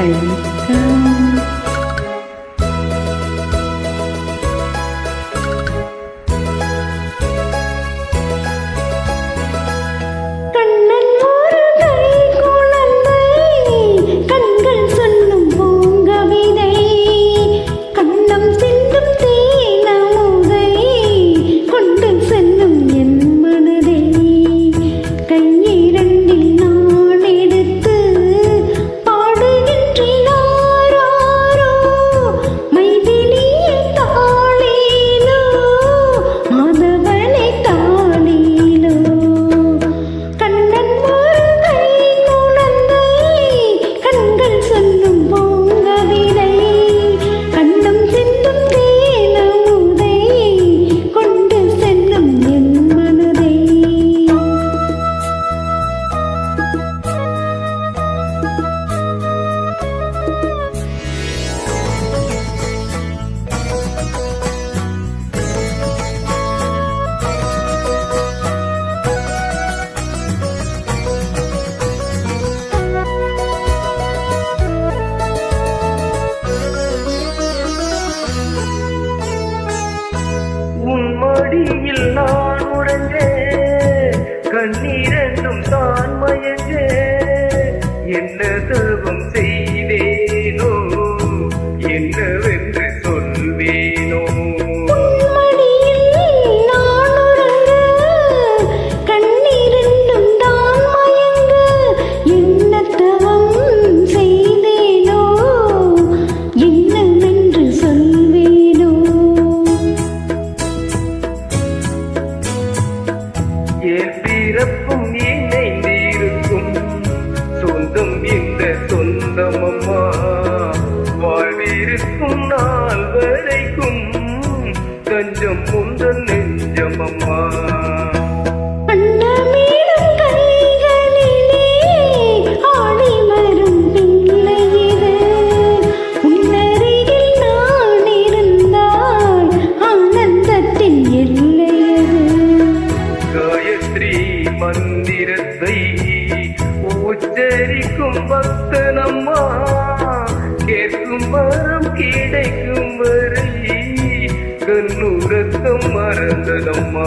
And. என்னவென்று சொல்வேனோ? ஏற்பிறப்பும் இணைந்திருக்கும் சொந்தம் ஒன்று நெஞ்சமம்மா வரம் கிடைக்கும் வரை கண்ணுறக்கம் மறந்ததம்மா.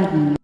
Garden.